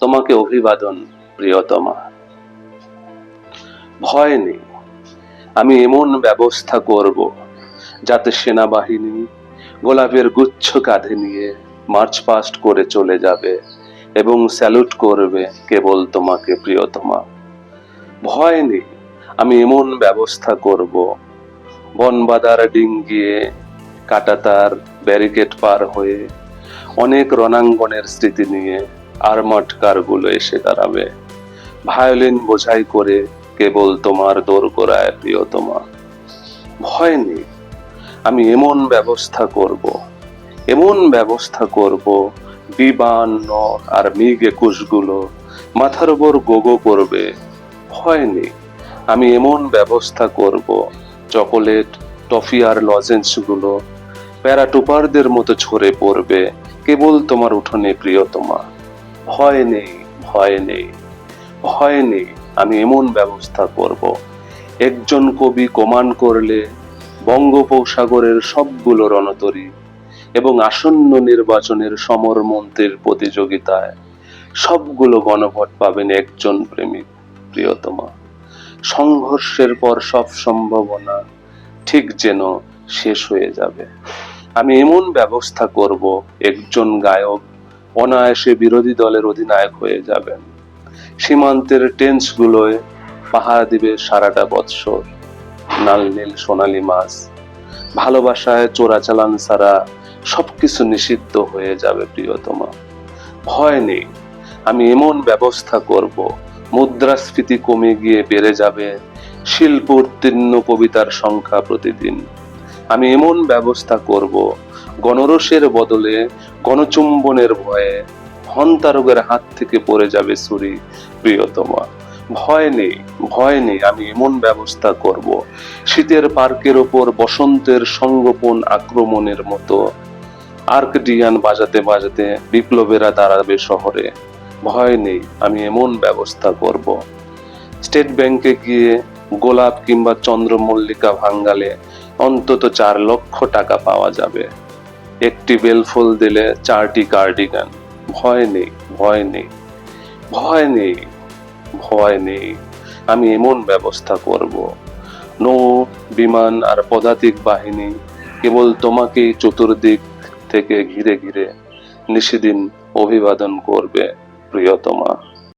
তোমাকে অভিবাদন, প্রিয়তমা। ভয় নেই, আমি এমন ব্যবস্থা করব যাতে সেনাবাহিনী গোলাপের গুচ্ছ কাঁধে নিয়ে মার্চ পাস্ট করে চলে যাবে এবং স্যালুট করবে কেবল তোমাকে, প্রিয়তমা। ভয় নেই, আমি এমন ব্যবস্থা করব। বনবাদার ডিঙ্গিয়ে কাটাতার ব্যারিকেড পার হয়ে অনেক রণাঙ্গনের স্মৃতি নিয়ে আর্মাট কারগুলো এসে দাঁড়াবে। ভায়োলিন বোঝাই করে কেবল তোমার দোর দোরগোড়ায়, প্রিয়তমা। ভয় নেই, আমি এমন ব্যবস্থা করব, এমন ব্যবস্থা করব বিমান নর আর মিগ একুশগুলো মাথার উপর গোগো করবে। ভয় নেই, আমি এমন ব্যবস্থা করব, চকোলেট, টফি আর লজেন্সগুলো প্যারাটুপারদের মতো ছড়ে পড়বে, কেবল তোমার উঠোনে, প্রিয়তমা। ভয় নেই ভয় নেই ভয় নেই, আমি এমন ব্যবস্থা করব। একজন কবি কমান করলে বঙ্গোপসাগরের সবগুলো রণতরী এবং আসন্ন নির্বাচনের সমর মন্ত্রীর প্রতিযোগিতায় সবগুলো গণভোট পাবেন একজন প্রেমিক, প্রিয়তমা। সংঘর্ষের পর সব সম্ভাবনা ঠিক যেন শেষ হয়ে যাবে। আমি এমন ব্যবস্থা করব, একজন গায়ক অনায়াসে বিরোধী দলের অধিনায়ক হয়ে যাবেন। সীমান্তের টেন্সগুলোয় পাহারা দিবে সারাটা বৎসর। নাল নীল সোনালী মাছ। ভালোবাসায় চোরাচালান ছাড়া সবকিছু নিষিদ্ধ হয়ে যাবে প্রিয়তমা। ভয় নেই, আমি এমন ব্যবস্থা করব। মুদ্রাস্ফীতি কমে গিয়ে বেড়ে যাবে শিল্প উত্তীর্ণ কবিতার সংখ্যা প্রতিদিন। আমি এমন ব্যবস্থা করব গণরসের বদলে, গণচুম্বনের ভয়ে। হন্তারোগের হাত থেকে পড়ে যাবে ছুরি, প্রিয়তমা। ভয় নেই ভয় নেই, আমি এমন ব্যবস্থা করব। শীতের পার্কের ওপর বসন্তের সঙ্গোপন আক্রমণের মতো। আর্কডিয়ান বাজাতে বাজাতে বিপ্লবেরা দাঁড়াবে শহরে। ভয় নেই, আমি এমন ব্যবস্থা করব। স্টেট ব্যাংকে গিয়ে গোলাপ কিংবা চন্দ্রমল্লিকা ভাঙ্গালে অন্তত চার লক্ষ টাকা পাওয়া যাবে। একটি বেলফুল দিলে চারটি কার্ডিগান। ভয় নেই ভয় নেই ভয় নেই ভয় নেই। আমি এমন ব্যবস্থা করব। নৌ, বিমান আর পদাতিক বাহিনী কেবল তোমাকেই চতুর্দিক থেকে ঘিরে ঘিরে নিশিদিন অভিবাদন করবে, প্রিয়তমা।